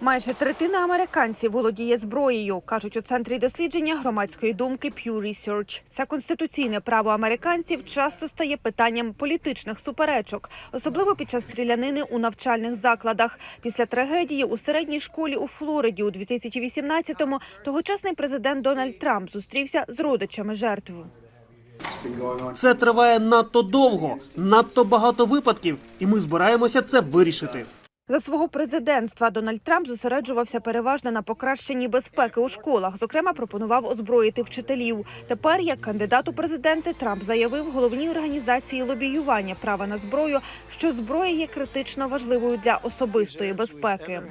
Майже третина американців володіє зброєю, кажуть у центрі дослідження громадської думки Pew Research. Це конституційне право американців часто стає питанням політичних суперечок, особливо під час стрілянини у навчальних закладах. Після трагедії у середній школі у Флориді у 2018-му тогочасний президент Дональд Трамп зустрівся з родичами жертв. Це триває надто довго, надто багато випадків, і ми збираємося це вирішити. За свого президентства Дональд Трамп зосереджувався переважно на покращенні безпеки у школах. Зокрема, пропонував озброїти вчителів. Тепер, як кандидат у президенти, Трамп заявив головній організації лобіювання права на зброю, що зброя є критично важливою для особистої безпеки.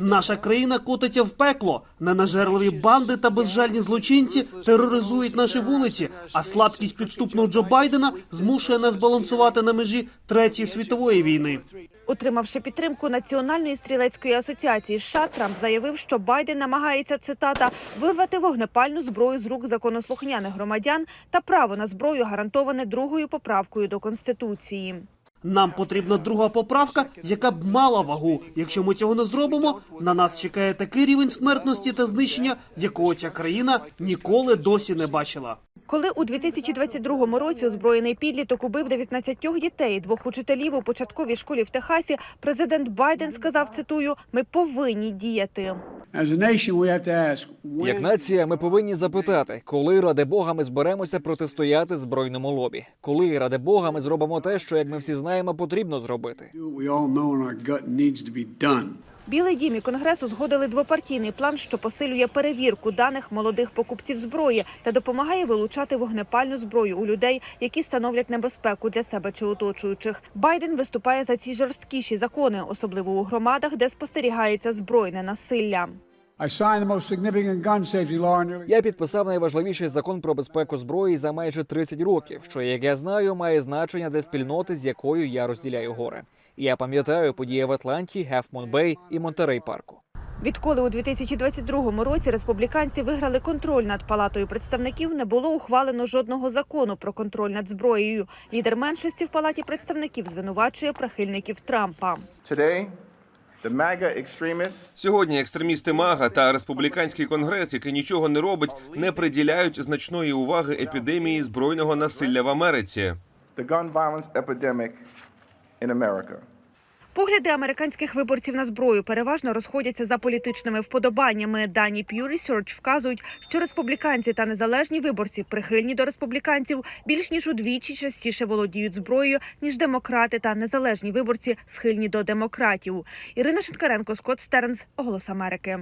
Наша країна котиться в пекло. Ненажерливі банди та безжальні злочинці тероризують наші вулиці, а слабкість підступного Джо Байдена змушує нас балансувати на межі третьої світової війни. Утримавши підтримку Національної стрілецької асоціації США, Трамп заявив, що Байден намагається цитата вирвати вогнепальну зброю з рук законослухняних громадян та право на зброю гарантоване другою поправкою до конституції. Нам потрібна друга поправка, яка б мала вагу. Якщо ми цього не зробимо, на нас чекає такий рівень смертності та знищення, якого ця країна ніколи досі не бачила. Коли у 2022 році озброєний підліток убив 19 дітей, двох учителів у початковій школі в Техасі, президент Байден сказав, цитую, ми повинні діяти. Як нація, ми повинні запитати, коли ради Бога ми зберемося протистояти збройному лобі. Коли ради Бога ми зробимо те, що як ми всі знаємо, потрібно зробити. Білий дім і конгрес узгодили двопартійний план, що посилює перевірку даних молодих покупців зброї та допомагає вилучати вогнепальну зброю у людей, які становлять небезпеку для себе чи оточуючих. Байден виступає за ці жорсткіші закони, особливо у громадах, де спостерігається збройне насилля. I signed the most significant gun safety law in nearly Я підписав найважливіший закон про безпеку зброї за майже 30 років, що, як я знаю, має значення для спільноти, з якою я розділяю горе. Я пам'ятаю події в Атланті, Гефмон Бей і Монтерей парку. Відколи у 2022 році республіканці виграли контроль над палатою представників, не було ухвалено жодного закону про контроль над зброєю. Лідер меншості в палаті представників звинувачує прихильників Трампа. Сьогодні екстремісти МАГА та республіканський конгрес, який нічого не робить, не приділяють значної уваги епідемії збройного насилля в Америці. Погляди американських виборців на зброю переважно розходяться за політичними вподобаннями. Дані Pew Research вказують, що республіканці та незалежні виборці прихильні до республіканців більш ніж удвічі частіше володіють зброєю, ніж демократи та незалежні виборці схильні до демократів. Ірина Шенкаренко, Скотт Стернс, Голос Америки.